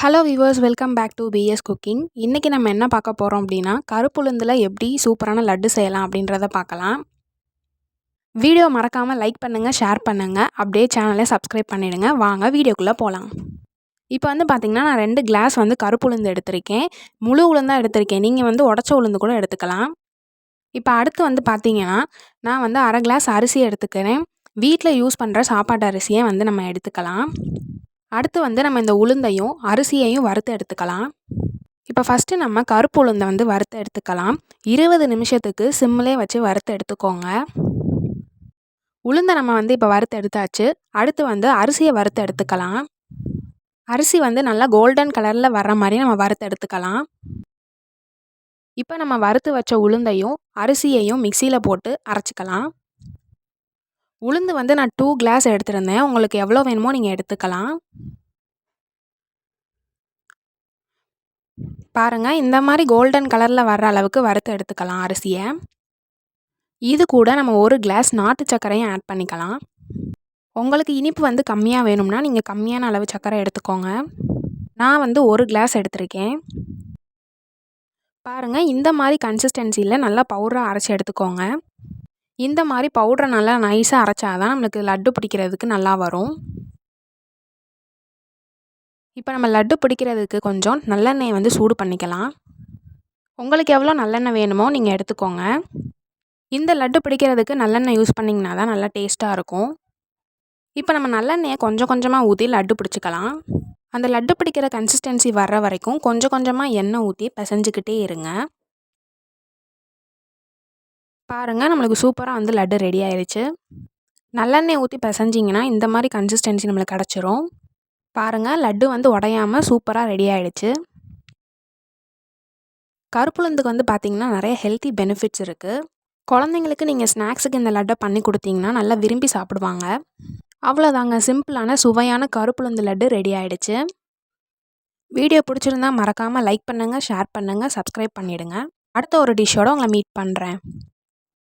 Hello viewers welcome back to BS cooking இன்றைக்கி நம்ம என்ன பார்க்க போகிறோம் அப்படின்னா கருப்புளுந்தில் எப்படி சூப்பரான லட்டு செய்யலாம் அப்படின்றத பார்க்கலாம். வீடியோ மறக்காமல் லைக் பண்ணுங்கள் ஷேர் பண்ணுங்கள் அப்படியே சேனலை சப்ஸ்கிரைப் பண்ணிவிடுங்க வாங்க வீடியோக்குள்ளே போகலாம் இப்போ வந்து பார்த்திங்கன்னா நான் ரெண்டு கிளாஸ் வந்து கருப்பு உளுந்து எடுத்திருக்கேன். முழு உளுந்தாக எடுத்திருக்கேன். நீங்கள் வந்து உடச்ச உளுந்து கூட எடுத்துக்கலாம். இப்போ அடுத்து வந்து பார்த்திங்கன்னா நான் வந்து அரை கிளாஸ் அரிசி எடுத்துக்கிறேன். வீட்டில் யூஸ் பண்ணுற சாப்பாட்டு அரிசியை வந்து நம்ம எடுத்துக்கலாம். அடுத்து வந்து நம்ம இந்த உளுந்தையும் அரிசியையும் வறுத்து எடுத்துக்கலாம். இப்போ ஃபஸ்ட்டு நம்ம கருப்பு உளுந்தை வந்து வறுத்து எடுத்துக்கலாம். இருபது நிமிஷத்துக்கு சிம்மிலே வச்சு வறுத்து எடுத்துக்கோங்க. உளுந்தை நம்ம வந்து இப்போ வறுத்து எடுத்தாச்சு. அடுத்து வந்து அரிசியை வறுத்து எடுத்துக்கலாம். அரிசி வந்து நல்லா கோல்டன் கலரில் வர்ற மாதிரி நம்ம வறுத்து எடுத்துக்கலாம். இப்போ நம்ம வறுத்து வச்ச உளுந்தையும் அரிசியையும் மிக்சியில் போட்டு அரைச்சிக்கலாம். உளுந்து வந்து நான் டூ கிளாஸ் எடுத்திருந்தேன். உங்களுக்கு எவ்வளோ வேணுமோ நீங்கள் எடுத்துக்கலாம். பாருங்கள் இந்த மாதிரி கோல்டன் கலரில் வர்ற அளவுக்கு வறுத்து எடுத்துக்கலாம் அரிசியை. இது கூட நம்ம ஒரு கிளாஸ் நாட்டு சர்க்கரையும் ஆட் பண்ணிக்கலாம். உங்களுக்கு இனிப்பு வந்து கம்மியாக வேணும்னா நீங்கள் கம்மியான அளவு சர்க்கரை எடுத்துக்கோங்க. நான் வந்து ஒரு கிளாஸ் எடுத்திருக்கேன். பாருங்கள் இந்த மாதிரி கன்சிஸ்டன்சியில் நல்லா பவுடராக அரைச்சி எடுத்துக்கோங்க. இந்த மாதிரி பவுட்ரை நல்லா நைஸாக அரைச்சா தான் நம்மளுக்கு லட்டு பிடிக்கிறதுக்கு நல்லா வரும். இப்போ நம்ம லட்டு பிடிக்கிறதுக்கு கொஞ்சம் நல்லெண்ணெயை வந்து சூடு பண்ணிக்கலாம். உங்களுக்கு எவ்வளோ நல்லெண்ணெய் வேணுமோ நீங்கள் எடுத்துக்கோங்க. இந்த லட்டு பிடிக்கிறதுக்கு நல்லெண்ணெய் யூஸ் பண்ணிங்கன்னா தான் நல்லா டேஸ்ட்டாக இருக்கும். இப்போ நம்ம நல்லெண்ணெயை கொஞ்சம் கொஞ்சமாக ஊற்றி லட்டு பிடிச்சிக்கலாம். அந்த லட்டு பிடிக்கிற கன்சிஸ்டன்சி வர்ற வரைக்கும் கொஞ்சம் கொஞ்சமாக எண்ணெய் ஊற்றி பிசைஞ்சிக்கிட்டே இருங்க. பாருங்கள் நம்மளுக்கு சூப்பராக வந்து லட்டு ரெடி ஆயிடுச்சு நல்லெண்ணெய் ஊற்றி பிசைஞ்சிங்கன்னா இந்த மாதிரி கன்சிஸ்டன்சி நம்மளுக்கு கிடச்சிரும். பாருங்கள் லட்டு வந்து உடையாமல் சூப்பராக ரெடி ஆகிடுச்சு கருப்புளுந்துக்கு வந்து பார்த்திங்கன்னா நிறைய ஹெல்த்தி பெனிஃபிட்ஸ் இருக்குது குழந்தைங்களுக்கு நீங்கள் ஸ்நாக்ஸுக்கு இந்த லட்டை பண்ணி கொடுத்தீங்கன்னா நல்லா விரும்பி சாப்பிடுவாங்க. அவ்வளோதாங்க சிம்பிளான சுவையான கருப்புளுந்து லட்டு ரெடி ஆகிடுச்சு வீடியோ பிடிச்சிருந்தா மறக்காமல் லைக் பண்ணுங்கள் ஷேர் பண்ணுங்கள் சப்ஸ்கிரைப் பண்ணிவிடுங்க அடுத்த ஒரு டிஷ்ஷோடு உங்களை மீட் பண்ணுறேன்